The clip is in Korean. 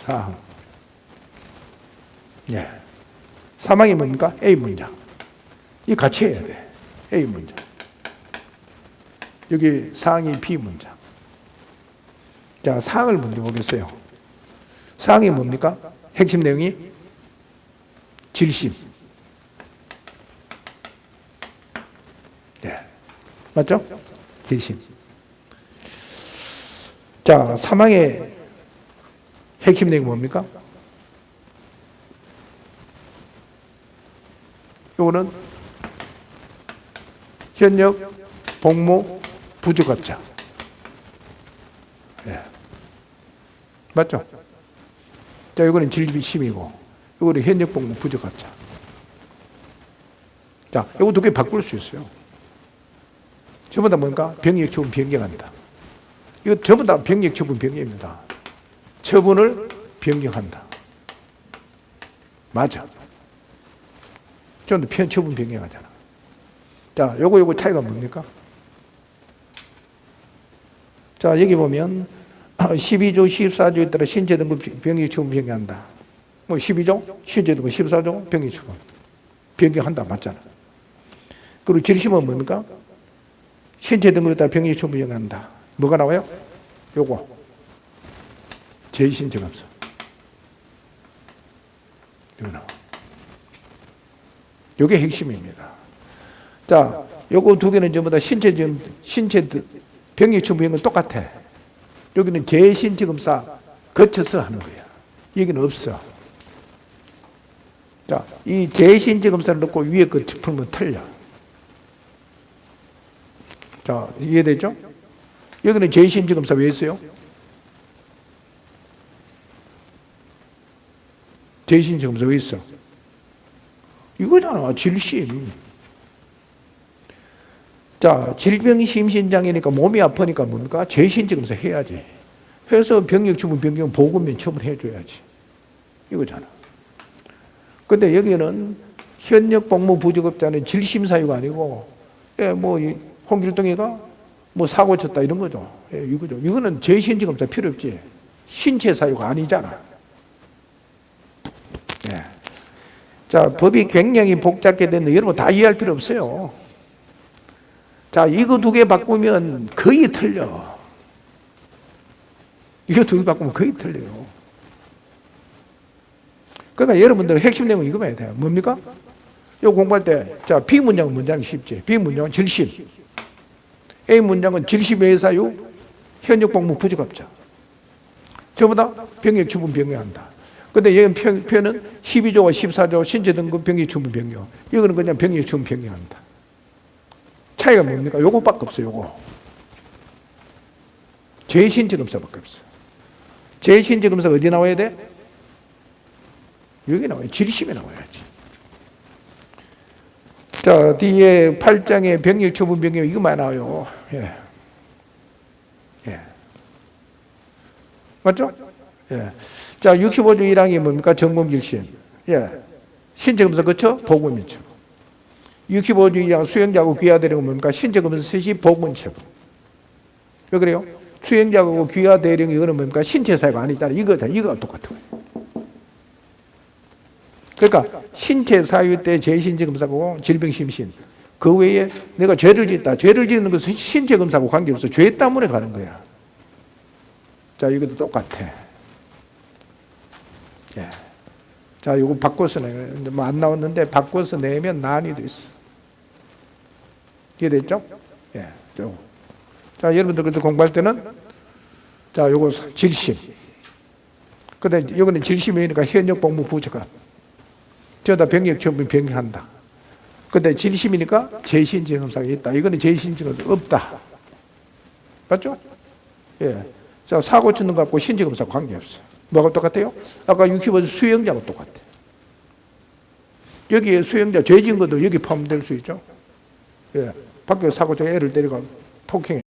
사항. 예. 사망이 뭡니까? A 문장. 이 같이 해야 돼. A 문장. 여기 사항이 B 문장. 자, 사항을 먼저 보겠어요. 사항이 뭡니까? 핵심 내용이 질심. 네. 맞죠? 질심. 자, 사망의 핵심 내용이 뭡니까? 요거는 현역 복무 부족합자. 예. 맞죠? 자, 이거는 질비심이고, 이거는 현역 복무 부족합자. 자, 이거 두 개 바꿀 수 있어요. 전부 다 뭔가 병역 처분 변경한다. 이거 전부 다 병역 처분 변경입니다. 처분을 변경한다. 맞아. 좀더편 처분 변경하잖아. 자, 요거 요거 차이가 뭡니까? 자, 여기 보면 12조, 14조에 따라 신체 등급 병역 처분 변경한다. 뭐 12조, 신체 등급 14조 병역 처분 변경한다 맞잖아. 그리고 질심은 뭡니까? 신체 등급에 따라 병역 처분 변경한다. 뭐가 나와요? 요거. 제신증합서. 나와. 요게 핵심입니다. 자, 요거 두 개는 전부 다 신체 신체 병역 처분 변경 똑같아. 여기는 재신지검사 거쳐서 하는 거야. 여기는 없어. 자, 이 재신지검사를 넣고 위에 거 풀면 틀려. 자, 이해되죠? 여기는 재신지검사 왜 있어요? 재신지검사 왜 있어? 이거잖아, 질심. 자, 질병심신장애니까 몸이 아프니까 뭡니까? 재신증서 해야지. 해서 병력 처분 변경 보고면 처분해 줘야지. 이거잖아. 근데 여기는 현역 복무 부적업자는 질심 사유가 아니고 예, 뭐이 홍길동이가 뭐 사고 쳤다 이런 거죠. 예, 이거죠. 이거는 재신증검사 필요 없지. 신체 사유가 아니잖아. 예. 자, 법이 굉장히 복잡게 됐는데 여러분 다 이해할 필요 없어요. 자, 이거 두 개 바꾸면 거의 틀려. 이거 두 개 바꾸면 거의 틀려요. 그러니까 여러분들 핵심 내용 이거 봐야 돼요. 뭡니까? 이거 공부할 때, 자, B 문장은 문장이 쉽지. B 문장은 질심. A 문장은 질심 외사유, 현역 복무 부적합자. 전부 다 병역 처분 변경한다. 근데 여기 표- 표현은 12조와 14조 신체 등급 병역 처분 변경. 이거는 그냥 병역 처분 변경한다. 차이가 뭡니까? 요거밖에 없어요, 요거. 재신증검사밖에 없어. 재신증검사 어디 나와야 돼? 여기 나와요. 질심에 나와야지. 자, 뒤에 8장에 병역 처분 변경 이거만 나와요. 예. 예. 맞죠? 예. 자, 65조 1항이 뭡니까? 전공질심. 예. 신체 검사 그쵸? 보고민처. 65조 2항 수행자하고 귀하대령은 뭡니까? 신체 검사 셋이 보건처분. 왜 그래요? 수행자하고 귀하대령 이거는 뭡니까? 신체 사유가 아니잖아. 이거다. 이거가 똑같은 거예요. 그러니까 신체 사유 때 재신체 검사고 질병 심신 그 외에 내가 죄를 짓다. 죄를 짓는 것은 신체 검사하고 관계없어. 죄 때문에 가는 거야. 자, 이것도 똑같아. 예. 자, 이거 바꿔서 내, 뭐 안 나왔는데 바꿔서 내면 난이도 있어. 이해됐죠? 예, 요. 자, 여러분들 그때 공부할 때는 자, 요거 질심. 근데 여기는 질심이니까 현역 복무 부족한. 저다 병역 처분 변경한다. 근데 질심이니까 재신증검사가 있다. 이거는 재신증검사 없다. 맞죠? 예. 자, 사고 치는 거 갖고 신체검사 관계없어. 뭐가 똑같아요? 아까 65조 수영자하고 똑같아. 여기에 수영자 죄진 것도 여기 포함될 수 있죠. 예. 밖에 사고 쳐 애를 때리고 폭행